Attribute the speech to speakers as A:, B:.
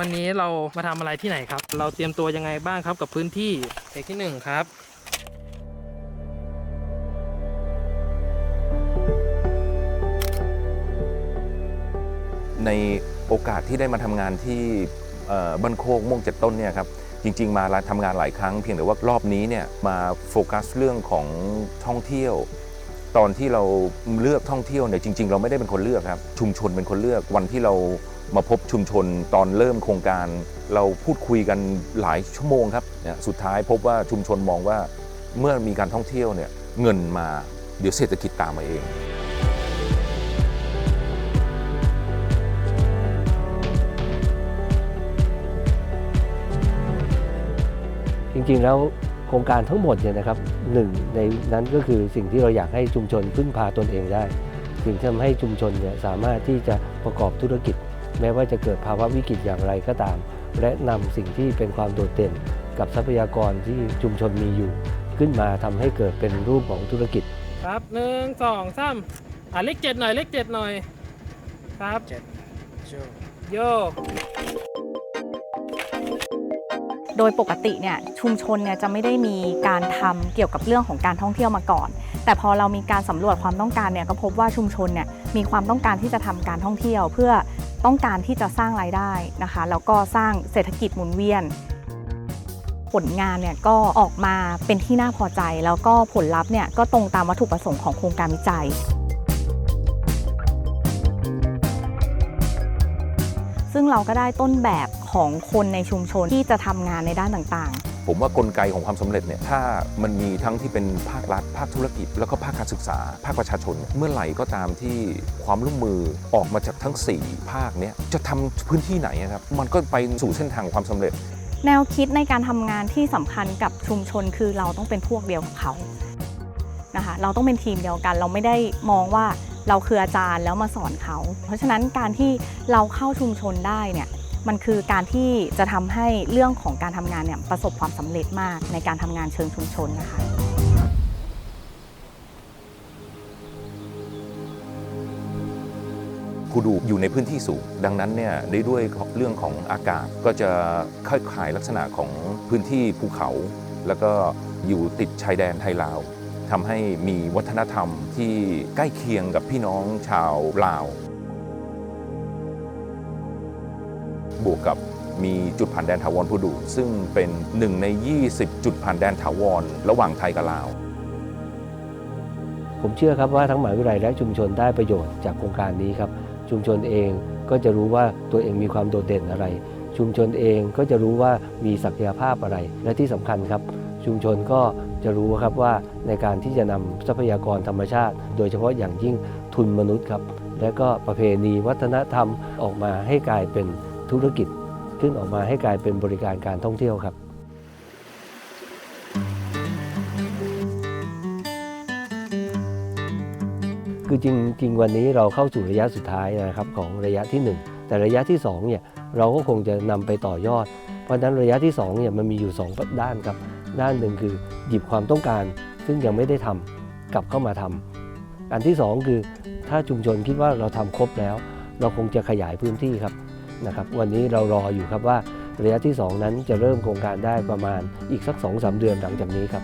A: วันนี้เรามาทำอะไรที่ไหนครับ เราเตรียมตัวยังไงบ้างครับกับพื้นที่เอกที่หนึ่งครับ
B: ในโอกาสที่ได้มาทำงานที่บ้านโคกม่วงเจ็ดต้นเนี่ยครับจริง ๆ มาทำงานหลายครั้งเพียงแต่ว่ารอบนี้เนี่ยมาโฟกัสเรื่องของท่องเที่ยว ตอนที่เราเลือกท่องเที่ยวเนี่ยจริง ๆ เราไม่ได้เป็นคนเลือกครับชุมชนเป็นคนเลือกวันที่เรา มาพบชุมชนตอนเริ่มโครงการเราพูดคุยกันหลายชั่วโมงครับเนี่ยสุดท้ายพบว่าชุมชนมองว่าเมื่อมีการท่องเที่ยวเนี่ยเงินมาเดี๋ยวเศรษฐกิจตามมาเอง
C: จริงๆแล้วโครงการทั้งหมดเนี่ยนะครับหนึ่งในนั้นก็คือสิ่งที่เราอยากให้ชุมชนพึ่งพาตนเองได้สิ่งที่ทำให้ชุมชนเนี่ยสามารถที่จะประกอบธุรกิจ แม้ว่าจะเกิดภาวะวิกฤตอย่างไรก็ตาม และนำสิ่งที่เป็นความโดดเด่น กับทรัพยากรที่ชุมชนมีอยู่ ขึ้นมาทำให้เกิดเป็นรูปของธุรกิจ
A: ครับหนึ่งสองสามอะเลขเจ็ดหน่อยเลขเจ็ดหน่อย ครับเจ็ดโยก
D: โดยปกติเนี่ยชุมชนเนี่ยจะไม่ได้มีการทำเกี่ยวกับเรื่องของการท่องเที่ยวมาก่อน แต่พอเรามีการสำรวจความต้องการเนี่ยก็พบว่าชุมชนเนี่ยมีความต้องการที่จะทำการท่องเที่ยว เพื่อ ต้องการที่จะสร้างรายได้นะคะแล้วก็สร้างเศรษฐกิจหมุนเวียน ผลงานเนี่ยก็ออกมาเป็นที่น่าพอใจ แล้วก็ผลลัพธ์เนี่ยก็ตรงตามวัตถุประสงค์ของโครงการวิจัย ซึ่งเราก็ได้ต้นแบบของคนในชุมชนที่จะทำงานในด้านต่างๆ
B: ผมว่ากลไกของความสำเร็จเนี่ยถ้ามันมีทั้งที่เป็นภาครัฐ ภาคธุรกิจ แล้วก็ภาคการศึกษา ภาคประชาชน เมื่อไหร่ก็ตามที่ความร่วมมือออกมาจากทั้ง 4 ภาคเนี้ยจะทำพื้นที่ไหนครับมันก็ไปสู่เส้นทางความสำเร็จ
D: แนวคิดในการทำงานที่สำคัญกับชุมชนคือเราต้องเป็นพวกเดียวกับเขานะคะเราต้องเป็นทีมเดียวกัน เราไม่ได้มองว่าเราคืออาจารย์แล้วมาสอนเขา เพราะฉะนั้นการที่เราเข้าชุมชนได้เนี่ย มันคือการที่จะทำให้เรื่องของการทำงานเนี่ยประสบความสำเร็จมากในการทำงานเชิงชุมชนนะคะ
B: คูดูอยู่ในพื้นที่สูง ดังนั้นเนี่ยได้ด้วยเรื่องของอากาศก็จะคล้ายๆลักษณะของพื้นที่ภูเขา แล้วก็อยู่ติดชายแดนไทยลาวทำให้มีวัฒนธรรมที่ใกล้เคียงกับพี่น้องชาวลาว บวกกับมีจุดผ่านแดนถาวรพูดู ซึ่งเป็นหนึ่งใน 20 จุดผ่านแดนถาวร ระหว่างไทยกับลาว
C: ผมเชื่อครับว่าทั้งหมหาวิทยาลัยและชุมชนได้ประโยชน์จากโครงการนี้ครับ ชุมชนเองก็จะรู้ว่าตัวเองมีความโดดเด่นอะไร ชุมชนเองก็จะรู้ว่ามีศักยภาพอะไร และที่สำคัญครับ ชุมชนก็จะรู้ครับว่าในการที่จะนำทรัพยากรธรรมชาติ โดยเฉพาะอย่างยิ่งทุนมนุษย์ครับ และก็ประเพณีวัฒนธรรมออกมาให้กลายเป็น ธุรกิจขึ้นออกมาให้กลายเป็นบริการการท่องเที่ยวครับ คือจริงๆ วันนี้เราเข้าสู่ระยะสุดท้ายนะครับของระยะที่ 1 แต่ระยะที่2เนี่ยเราก็คงจะนำไปต่อยอด เพราะฉะนั้นระยะที่2เนี่ยมันมีอยู่ 2 ด้านครับ ด้านหนึ่งคือหยิบความต้องการ ซึ่งยังไม่ได้ทำกลับเข้ามาทำอันที่ 2 คือถ้าชุมชนคิดว่าเราทำครบแล้ว เราคงจะขยายพื้นที่ครับ นะครับวันนี้เรารออยู่ครับว่าระยะที่ 2 นั้นจะเริ่มโครงการได้ประมาณอีกสัก 2-3 เดือนหลังจากนี้ครับ